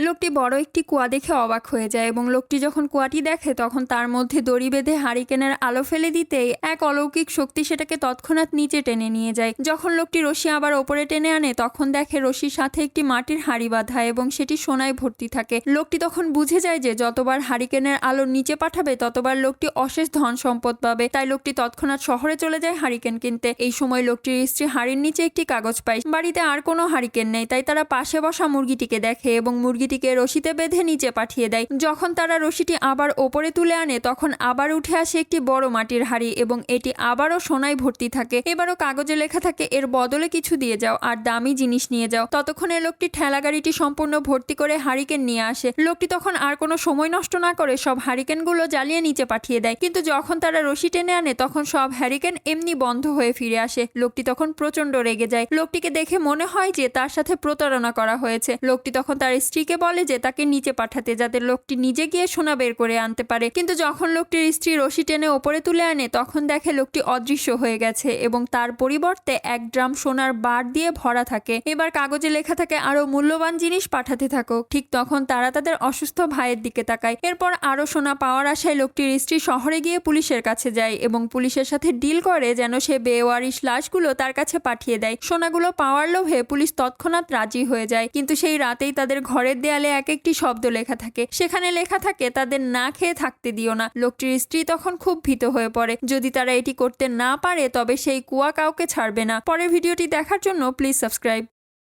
লোকটি বড় একটি কুয়া দেখে অবাক হয়ে যায় এবং লোকটি যখন কুয়াটি দেখে, তখন তার মধ্যে দড়ি বেঁধে হারিকেনের আলো ফেলে দিতেই এক অলৌকিক শক্তি সেটাকে তৎক্ষণাৎ নিচে টেনে নিয়ে যায়। যখন লোকটি রশি আবার ওপরে টেনে আনে, তখন দেখে রশির সাথে একটি মাটির হাড়ি বাঁধা এবং সেটি সোনায় ভর্তি থাকে। লোকটি তখন বুঝে যায় যে, যতবার হারিকেনের আলো নিচে পাঠাবে, ততবার লোকটি অশেষ ধন সম্পদ পাবে। তাই লোকটি তৎক্ষণাৎ শহরে চলে যায় হারিকেন কিনতে। এই সময় লোকটির স্ত্রী হাড়ির নিচে একটি কাগজ পায়। বাড়িতে আর কোনো হারিকেন নেই, তাই তারা পাশে বসা মুরগিটিকে দেখে এবং মুরগিটিকে রশিতে বেঁধে নিচে পাঠিয়ে দেয়। যখন তারা রশিটি আবার ওপরে তুলে আনে, তখন আবার উঠে আসে একটি বড় মাটির হাড়ি এবং এটি আবারও সোনায় ভর্তি থাকে। এবারও কাগজে লেখা থাকে, এর বদলে কিছু দিয়ে যাও আর দামি জিনিস নিয়ে যাও। ততক্ষণে লোকটি ঠেলা গাড়িটি সম্পূর্ণ ভর্তি করে হারিকেন নিয়ে আসে। লোকটি তখন আর কোনো সময় নষ্ট না করে সব হারিকেনগুলো জ্বালিয়ে নিচে পাঠিয়ে দেয়। কিন্তু যখন তারা রশি টেনে আনে, তখন সব হ্যারিকেন এমনি বন্ধ হয়ে ফিরে আসে। লোকটি তখন প্রচণ্ড রেগে যায়। লোকটিকে দেখে মনে হয় যে তার সাথে প্রতারণা করা হয়েছে। লোকটি তখন তার স্ত্রীকে বলে যে তাকে নিচে পাঠাতে, যাতে লোকটি নিজে গিয়ে সোনা বের করে আনতে পারে। কিন্তু যখন লোকটির স্ত্রী রশি টেনে ওপরে তুলে আনে, তখন দেখে লোকটি অদৃশ্য হয়ে গেছে এবং তার পরিবর্তে এক ড্রাম সোনার বার দিয়ে ভরা থাকে। এবার কাগজে লেখা থাকে আরও মূল্যবান জিনিস পাঠাতে থাকো। ঠিক তখন তারা তাদের অসুস্থ ভাইয়ের দিকে তাকায়। এরপর আরও সোনা পাওয়ার আশায় লোকটির স্ত্রী শহরে গিয়ে পুলিশের কাছে যায় এবং পুলিশের সাথে ডিল করে যেন সে বেওয়ারিশ লাশগুলো তার কাছে পাঠিয়ে দেয়। সোনাগুলো পাওয়ার লোভে পুলিশ তৎক্ষণাৎ রাজি হয়ে যায়। কিন্তু সেই রাতেই তাদের ঘরের দেয়ালে এক একটি শব্দ লেখা থাকে। সেখানে লেখা থাকে, তাদের না খেয়ে থাকতে দিও না। লোকটির স্ত্রী তখন খুব ভীত হয়ে পড়ে। যদি তারা এটি করতে না পারে, তবে সেই কুয়া কাউকে ছাড়বে না। পরের ভিডিওটি দেখার জন্য প্লিজ সাবস্ক্রাইব।